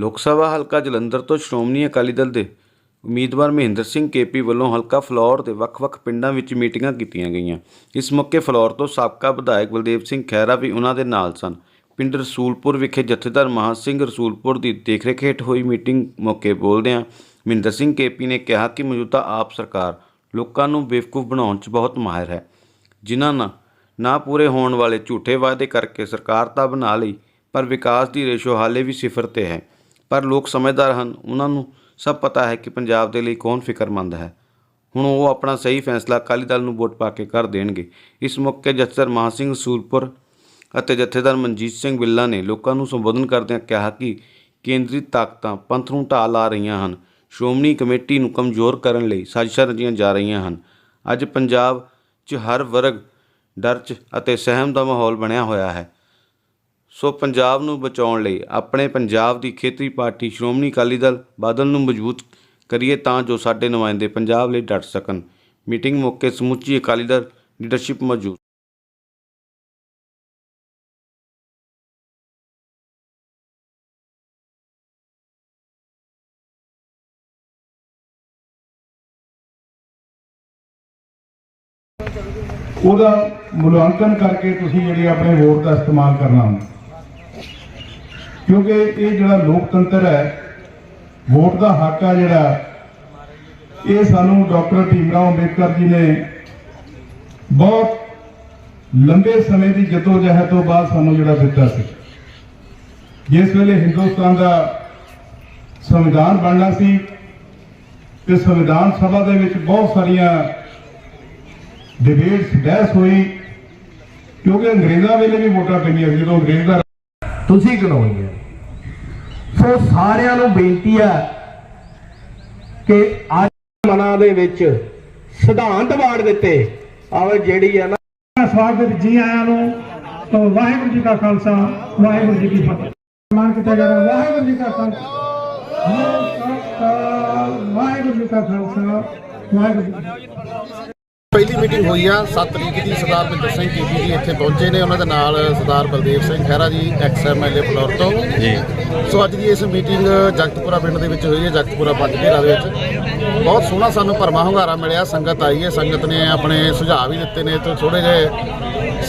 ਲੋਕ ਸਭਾ ਹਲਕਾ ਜਲੰਧਰ ਤੋਂ ਸ਼੍ਰੋਮਣੀ ਅਕਾਲੀ ਦਲ ਦੇ ਉਮੀਦਵਾਰ ਮਹਿੰਦਰ ਸਿੰਘ ਕੇਪੀ ਵੱਲੋਂ ਹਲਕਾ ਫਲੌਰ ਦੇ ਵੱਖ-ਵੱਖ ਪਿੰਡਾਂ ਵਿੱਚ ਮੀਟਿੰਗਾਂ ਕੀਤੀਆਂ ਗਈਆਂ। ਇਸ ਮੌਕੇ ਫਲੌਰ ਤੋਂ ਸਾਬਕਾ ਵਿਧਾਇਕ ਬਲਦੇਵ ਸਿੰਘ ਖਹਿਰਾ ਵੀ ਉਹਨਾਂ ਦੇ ਨਾਲ ਸਨ। ਪਿੰਡ ਰਸੂਲਪੁਰ ਵਿਖੇ ਜਥੇਦਾਰ ਮਹਾਂ ਸਿੰਘ ਰਸੂਲਪੁਰ ਦੀ ਦੇਖਰੇਖ ਹੇਠ ਹੋਈ ਮੀਟਿੰਗ ਮੌਕੇ ਬੋਲਦਿਆਂ ਮਹਿੰਦਰ ਸਿੰਘ ਕੇਪੀ ਨੇ ਕਿਹਾ ਕਿ ਮੌਜੂਦਾ ਆਪ ਸਰਕਾਰ ਲੋਕਾਂ ਨੂੰ ਬੇਵਕੂਫ ਬਣਾਉਣ 'ਚ ਬਹੁਤ ਮਾਹਿਰ ਹੈ। ਜਿਨ੍ਹਾਂ ਨਾਲ ਨਾ ਪੂਰੇ ਹੋਣ ਵਾਲੇ ਝੂਠੇ ਵਾਅਦੇ ਕਰਕੇ ਸਰਕਾਰ ਤਾਂ ਬਣਾ ਲਈ, ਪਰ ਵਿਕਾਸ ਦੀ ਰੇਸ਼ੋ ਹਾਲੇ ਵੀ ਸਿਫਰ ਤੇ ਹੈ। ਪਰ ਲੋਕ ਸਮਝਦਾਰ ਹਨ। ਉਹਨਾਂ ਨੂੰ ਸਭ ਪਤਾ ਹੈ ਕਿ ਪੰਜਾਬ ਦੇ ਲਈ ਕੌਣ ਫਿਕਰਮੰਦ ਹੈ। ਹੁਣ ਉਹ ਆਪਣਾ ਸਹੀ ਫੈਸਲਾ ਅਕਾਲੀ ਦਲ ਨੂੰ ਵੋਟ ਪਾ ਕੇ ਕਰ ਦੇਣਗੇ। ਇਸ ਮੌਕੇ ਜਥੇਦਾਰ ਮਹਾਂ ਸਿੰਘ ਸੂਲਪੁਰ ਅਤੇ ਜਥੇਦਾਰ ਮਨਜੀਤ ਸਿੰਘ ਬਿੱਲਾ ਨੇ ਲੋਕਾਂ ਨੂੰ ਸੰਬੋਧਨ ਕਰਦਿਆਂ ਕਿਹਾ ਕਿ ਕੇਂਦਰੀ ਤਾਕਤਾਂ ਪੰਥ ਨੂੰ ਢਾਹ ਲਾ ਰਹੀਆਂ ਹਨ। ਸ਼੍ਰੋਮਣੀ ਕਮੇਟੀ ਨੂੰ ਕਮਜ਼ੋਰ ਕਰਨ ਲਈ ਸਾਜ਼ਿਸ਼ਾਂ ਰਚੀਆਂ ਜਾ ਰਹੀਆਂ ਹਨ। ਅੱਜ ਪੰਜਾਬ 'ਚ ਹਰ ਵਰਗ, ਡਰ 'ਚ ਅਤੇ ਸਹਿਮ ਦਾ ਮਾਹੌਲ ਬਣਿਆ ਹੋਇਆ ਹੈ। ਸੋ ਪੰਜਾਬ ਨੂੰ ਬਚਾਉਣ ਲਈ ਆਪਣੇ ਪੰਜਾਬ ਦੀ ਖੇਤਰੀ ਪਾਰਟੀ ਸ਼੍ਰੋਮਣੀ ਅਕਾਲੀ ਦਲ ਬਾਦਲ ਨੂੰ ਮਜ਼ਬੂਤ ਕਰੀਏ ਤਾਂ ਜੋ ਸਾਡੇ ਨੁਮਾਇੰਦੇ ਪੰਜਾਬ ਲਈ ਡਟ ਸਕਣ। ਮੀਟਿੰਗ ਮੌਕੇ ਸਮੁੱਚੀ ਅਕਾਲੀ ਦਲ ਲੀਡਰਸ਼ਿਪ ਮੌਜੂਦ। ਉਹਦਾ ਮੁਲਾਂਕਣ ਕਰਕੇ ਤੁਸੀਂ ਜਿਹੜੀ ਆਪਣੇ ਵੋਟ ਦਾ ਇਸਤੇਮਾਲ ਕਰਨਾ ਹੁੰਦਾ। ਕਿਉਂਕਿ ਇਹ ਜਿਹੜਾ ਲੋਕਤੰਤਰ ਹੈ ਵੋਟ ਦਾ ਹੱਕ ਆ ਜਿਹੜਾ ਇਹ ਸਾਨੂੰ ਡਾਕਟਰ ਭੀਮਰਾਓ ਅੰਬੇਦਕਰ ਜੀ ਨੇ ਬਹੁਤ ਲੰਬੇ ਸਮੇਂ ਦੀ ਜਦੋਜਹਿਦ ਤੋਂ ਬਾਅਦ ਸਾਨੂੰ ਜਿਹੜਾ ਦਿੱਤਾ ਸੀ। ਜਿਸ ਵੇਲੇ ਹਿੰਦੁਸਤਾਨ ਦਾ ਸੰਵਿਧਾਨ ਬਣਨਾ ਸੀ ਤੇ ਸੰਵਿਧਾਨ ਸਭਾ ਦੇ ਵਿੱਚ ਬਹੁਤ ਸਾਰੀਆਂ ਡਿਬੇਟਸ ਬਹਿਸ ਹੋਈ ਕਿਉਂਕਿ ਅੰਗਰੇਜ਼ਾਂ ਵੇਲੇ ਵੀ ਵੋਟਾਂ ਪਈਆਂ ਸੀ, ਜਦੋਂ ਅੰਗਰੇਜ਼ ਦਾ ਤੁਸੀਂ ਗਿਣਾਉਣੀ ਹੈ? ਸੋ ਸਾਰਿਆਂ ਨੂੰ ਬੇਨਤੀ ਹੈ ਕਿ ਅੱਜ ਮਨਾਂ ਦੇ ਵਿੱਚ ਸਿਧਾਂਤ ਵਾੜ ਦਿੱਤੇ। ਆਵੇ ਜਿਹੜੀ ਹੈ ਨਾ ਸਵਾਗਤ ਜੀ ਆਇਆਂ ਨੂੰ। ਤਾਂ ਵਾਹਿਗੁਰੂ ਜੀ ਕਾ ਖਾਲਸਾ, ਵਾਹਿਗੁਰੂ ਜੀ ਕੀ ਫਤਿਹ। ਮਾਨ ਕੀਤਾ ਜਾ ਰਿਹਾ, ਵਾਹਿਗੁਰੂ ਜੀ ਕਾ ਖਾਲਸਾ। ਵਾਹਿਗੁਰੂ ਜੀ ਕਾ ਖਾਲਸਾ, ਵਾਹਿਗੁਰੂ ਜੀ ਪਹਿਲੀ ਮੀਟਿੰਗ ਹੋਈ ਆ 7 ਤਰੀਕ ਦੀ ਸਰਦਾਰ ਬਿੰਦਰ ਸਿੰਘ ਕੀਪੀ ਜੀ ਇੱਥੇ ਪਹੁੰਚੇ ਨੇ ਉਹਨਾਂ ਦੇ ਨਾਲ ਸਰਦਾਰ ਬਲਦੇਵ ਸਿੰਘ ਖਹਿਰਾ ਜੀ ਐਕਸ ਐਮਐਲਏ ਫਲੋਰ ਤੋਂ। ਜੀ। ਸੋ ਅੱਜ ਦੀ ਇਸ ਮੀਟਿੰਗ ਜਗਤਪੁਰਾ ਪਿੰਡ ਦੇ ਵਿੱਚ ਹੋਈ ਹੈ ਜਗਤਪੁਰਾ ਪੰਜ ਘੇਰਾ ਦੇ ਵਿੱਚ। ਬਹੁਤ ਸੋਹਣਾ ਸਾਨੂੰ ਭਰਮਾ ਹੁੰਗਾਰਾ ਮਿਲਿਆ ਸੰਗਤ ਆਈ ਹੈ ਸੰਗਤ ਨੇ ਆਪਣੇ ਸੁਝਾਅ ਵੀ ਦਿੱਤੇ ਨੇ ਤੇ ਥੋੜੇ ਜਿਹੇ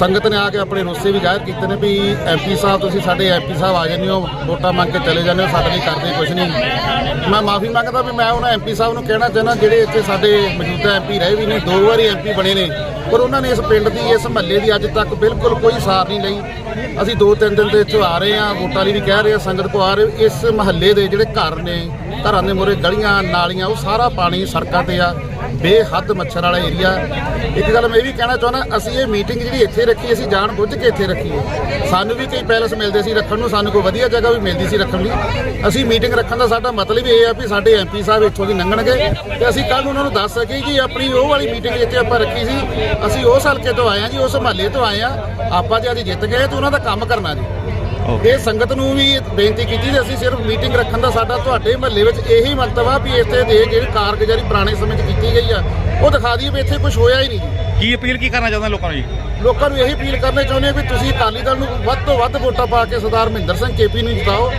ਸੰਗਤ ਨੇ ਆ ਕੇ ਆਪਣੇ ਰੋਸੇ ਵੀ ਜ਼ਾਹਿਰ ਕੀਤੇ ਨੇ ਵੀ ਐਮਪੀ ਸਾਹਿਬ, ਤੁਸੀਂ ਸਾਡੇ ਐਮਪੀ ਸਾਹਿਬ ਆ ਜਾਂਦੇ ਹੋ, ਵੋਟਾਂ ਮੰਗ ਕੇ ਚਲੇ ਜਾਂਦੇ ਹੋ, ਸਾਡੇ ਲਈ ਕਰਦੇ ਕੁਝ ਨਹੀਂ। ਮੈਂ ਮਾਫੀ ਮੰਗਦਾ ਵੀ ਮੈਂ ਉਹਨਾਂ ਐਮਪੀ ਸਾਹਿਬ ਨੂੰ ਕਹਿਣਾ ਚਾਹੁੰਦਾ, ਜਿਹੜੇ ਇੱਥੇ ਸਾਡੇ ਮੌਜੂਦਾ ਐਮਪੀ ਰਹੇ ਵੀ ਨੇ, ਦੋ ਵਾਰੀ ਐਮਪੀ ਬਣੇ ਨੇ। ਪਰ ਉਹਨਾਂ ਨੇ ਇਸ ਪਿੰਡ ਦੀ, ਇਸ ਮਹੱਲੇ ਦੀ ਅੱਜ ਤੱਕ ਬਿਲਕੁਲ ਕੋਈ ਸਾਰ ਨਹੀਂ ਲਈ। ਅਸੀਂ ਦੋ ਤਿੰਨ ਦਿਨ ਦੇ ਇੱਥੋਂ ਆ ਰਹੇ ਹਾਂ, ਵੋਟਾਂ ਲਈ ਵੀ ਕਹਿ ਰਹੇ ਹਾਂ, ਸੰਗਤ ਕੋ ਆ ਰਹੇ ਇਸ ਮਹੱਲੇ ਦੇ ਜਿਹੜੇ ਘਰ ਨੇ, ਘਰਾਂ ਦੇ ਮੂਹਰੇ ਗਲੀਆਂ, ਨਾਲੀਆਂ, ਉਹ ਸਾਰਾ ਪਾਣੀ ਸੜਕਾਂ ਤੇ ਆ। ਬੇਹੱਦ ਮੱਛਰ ਵਾਲਾ ਏਰੀਆ। ਇੱਕ ਗੱਲ ਮੈਂ ਇਹ ਵੀ ਕਹਿਣਾ ਚਾਹੁੰਦਾ, ਅਸੀਂ ਇਹ ਮੀਟਿੰਗ ਜਿਹੜੀ ਇੱਥੇ ਰੱਖੀ, ਅਸੀਂ ਜਾਣ ਬੁੱਝ ਕੇ ਇੱਥੇ ਰੱਖੀ ਹੈ। ਸਾਨੂੰ ਵੀ ਕਈ ਪੈਲਸ ਮਿਲਦੇ ਸੀ ਰੱਖਣ ਨੂੰ, ਸਾਨੂੰ ਕੋਈ ਵਧੀਆ ਜਗ੍ਹਾ ਵੀ ਮਿਲਦੀ ਸੀ ਰੱਖਣ ਲਈ। ਅਸੀਂ ਮੀਟਿੰਗ ਰੱਖਣ ਦਾ ਸਾਡਾ ਮਤਲਬ ਇਹ ਆ ਵੀ ਸਾਡੇ ਐਮਪੀ ਸਾਹਿਬ ਇੱਥੋਂ ਦੀ ਲੰਘਣਗੇ ਤੇ ਅਸੀਂ ਕੱਲ ਉਹਨਾਂ ਨੂੰ ਦੱਸ ਸਕੀਏ ਕਿ ਆਪਣੀ ਉਹ ਵਾਲੀ ਮੀਟਿੰਗ ਜਿੱਥੇ ਆਪਾਂ ਰੱਖੀ ਸੀ। ਅਸੀਂ ਉਸ ਹਲਕੇ ਤੋਂ ਆਏ ਆ ਜੀ, ਉਸ ਮਹੱਲੇ ਤੋਂ ਆਏ ਆ ਆਪਾਂ ਜੇ ਅੱਜ ਜਿੱਤ ਗਏ ਤੇ ਉਹਨਾਂ ਦਾ ਕੰਮ ਕਰਨਾ ਜੀ। ਇਹ ਸੰਗਤ ਨੂੰ ਵੀ ਬੇਨਤੀ ਕੀਤੀ ਕਿ ਅਸੀਂ ਸਿਰਫ ਮੀਟਿੰਗ ਰੱਖਣ ਦਾ ਸਾਡਾ ਤੁਹਾਡੇ ਮਹੱਲੇ ਵਿੱਚ ਇਹੀ ਮੰਤਵ ਆ ਵੀ ਇੱਥੇ ਦੇ ਜਿਹੜੀ ਕਾਰਗੁਜ਼ਾਰੀ ਪੁਰਾਣੇ ਸਮੇਂ 'ਚ ਕੀਤੀ ਗਈ ਆ ਉਹ ਦਿਖਾ ਦਈਏ ਵੀ ਇੱਥੇ ਕੁਝ ਹੋਇਆ ਹੀ ਨਹੀਂ ਜੀ। ਕੀ ਅਪੀਲ ਕੀ ਕਰਨਾ ਚਾਹੁੰਦੇ ਲੋਕਾਂ ਨੂੰ ਜੀ? ਲੋਕਾਂ ਨੂੰ ਇਹੀ ਅਪੀਲ ਕਰਨਾ ਚਾਹੁੰਦੇ ਆ ਵੀ ਤੁਸੀਂ ਅਕਾਲੀ ਦਲ ਨੂੰ ਵੱਧ ਤੋਂ ਵੱਧ ਵੋਟਾਂ ਪਾ ਕੇ ਸਰਦਾਰ ਮਹਿੰਦਰ ਸਿੰਘ ਕੇਪੀ ਨੂੰ ਜਿਤਾਓ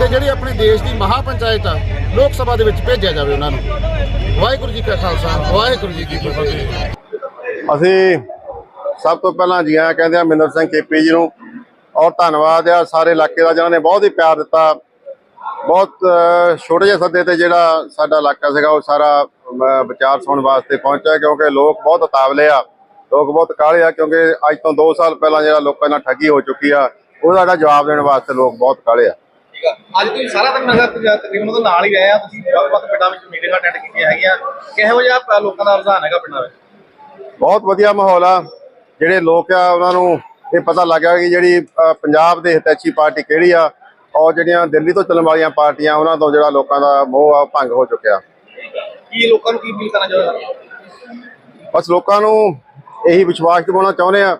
ਤੇ ਜਿਹੜੀ ਆਪਣੇ ਦੇਸ਼ ਦੀ ਮਹਾ ਪੰਚਾਇਤ ਆ ਲੋਕ ਸਭਾ ਦੇ ਵਿੱਚ ਭੇਜਿਆ ਜਾਵੇ ਉਹਨਾਂ ਨੂੰ। ਵਾਹਿਗੁਰੂ ਜੀ ਕਾ ਖਾਲਸਾ ਵਾਹਿਗੁਰੂ ਜੀ ਕੀ ਫਤਿਹ। ਅਸੀਂ ਸਭ ਤੋਂ ਪਹਿਲਾਂ ਜੀ ਆਇਆਂ ਕਹਿੰਦੇ ਆ ਮਿੰਦਰ ਸਿੰਘ ਕੇਪੀ ਜੀ ਨੂੰ ਔਰ ਧੰਨਵਾਦ ਆ ਸਾਰੇ ਇਲਾਕੇ ਦਾ ਜਿਨ੍ਹਾਂ ਨੇ ਬਹੁਤ ਹੀ ਪਿਆਰ ਦਿੱਤਾ। ਬਹੁਤ ਛੋਟੇ ਜਿਹੇ ਸੱਦੇ ਤੇ ਜਿਹੜਾ ਸਾਡਾ ਇਲਾਕਾ ਸੀਗਾ ਉਹ ਸਾਰਾ ਵਿਚਾਰ ਸੁਣਨ ਵਾਸਤੇ ਪਹੁੰਚਿਆ ਕਿਉਂਕਿ ਲੋਕ ਬਹੁਤ ਉਤਾਵਲੇ ਆ। ਲੋਕ ਬਹੁਤ ਕਾਹਲੇ ਆ ਕਿਉਂਕਿ ਅੱਜ ਤੋਂ 2 ਸਾਲ ਪਹਿਲਾਂ ਜਿਹੜਾ ਲੋਕਾਂ ਨਾਲ ਠੱਗੀ ਹੋ ਚੁੱਕੀ ਆ ਉਹਦਾ ਜਿਹੜਾ ਜਵਾਬ ਦੇਣ ਵਾਸਤੇ ਲੋਕ ਬਹੁਤ ਕਾਹਲੇ ਆ। ਅੱਜ ਤੁਸੀਂ ਸਾਰਾ ਦਿਨ ਨਜ਼ਰ ਤਕਰੀਬਨ ਉਹਦੇ ਨਾਲ ਹੀ ਰਹੇ ਆ। ਤੁਸੀਂ ਵੱਖ-ਵੱਖ ਪਿੰਡਾਂ ਵਿੱਚ ਮੀਟਿੰਗਾਂ ਅਟੈਂਡ ਕੀਤੀਆਂ ਹੈਗੀਆਂ। ਕਿਹੋ ਜਿਹਾ ਲੋਕਾਂ ਦਾ ਰੁਝਾਨ ਹੈਗਾ ਪਿੰਡਾਂ ਵਿੱਚ? ਬਹੁਤ ਵਧੀਆ ਮਾਹੌਲ ਆ। ਜਿਹੜੇ ਲੋਕ ਆ ਉਹਨਾਂ ਨੂੰ ਇਹ ਪਤਾ ਲੱਗਿਆ ਕਿ ਜਿਹੜੀ ਪੰਜਾਬ ਦੇ ਹਿਤੈਸ਼ੀ ਪਾਰਟੀ ਕਿਹੜੀ ਆ ਔਰ ਜਿਹੜੀਆਂ ਦਿੱਲੀ ਤੋਂ ਚੱਲਣ ਵਾਲੀਆਂ ਪਾਰਟੀਆਂ ਉਹਨਾਂ ਤੋਂ ਜਿਹੜਾ ਲੋਕਾਂ ਦਾ ਮੋਹ ਆ ਭੰਗ ਹੋ ਚੁੱਕਿਆ। ਕੀ ਲੋਕਾਂ ਨੂੰ ਕੀ ਅਪੀਲ ਕਰਨਾ ਚਾਹੁੰਦੇ ਬਸ ਲੋਕਾਂ ਨੂੰ ਇਹੀ ਵਿਸ਼ਵਾਸ ਦਿਵਾਉਣਾ ਚਾਹੁੰਦੇ ਆ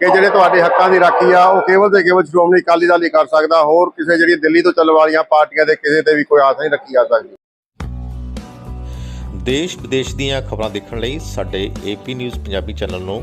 ਕਿ ਜਿਹੜੇ ਤੁਹਾਡੇ ਹੱਕਾਂ ਦੀ ਰਾਖੀ ਆ ਉਹ ਕੇਵਲ ਤੇ ਕੇਵਲ ਸ਼੍ਰੋਮਣੀ ਅਕਾਲੀ ਦਲ ਹੀ ਕਰ ਸਕਦਾ ਹੋਰ ਕਿਸੇ ਜਿਹੜੀ ਦਿੱਲੀ ਤੋਂ ਚੱਲਣ ਵਾਲੀਆਂ ਪਾਰਟੀਆਂ ਦੇ ਕਿਸੇ ਤੇ ਵੀ ਕੋਈ ਆਸ ਨਹੀਂ ਰੱਖੀ ਜਾ ਸਕਦੀ। ਦੇਸ਼ ਵਿਦੇਸ਼ ਦੀਆਂ ਖਬਰਾਂ ਦੇਖਣ ਲਈ ਸਾਡੇ ਏਪੀ ਨਿਊਜ਼ ਪੰਜਾਬੀ ਚੈਨਲ ਨੂੰ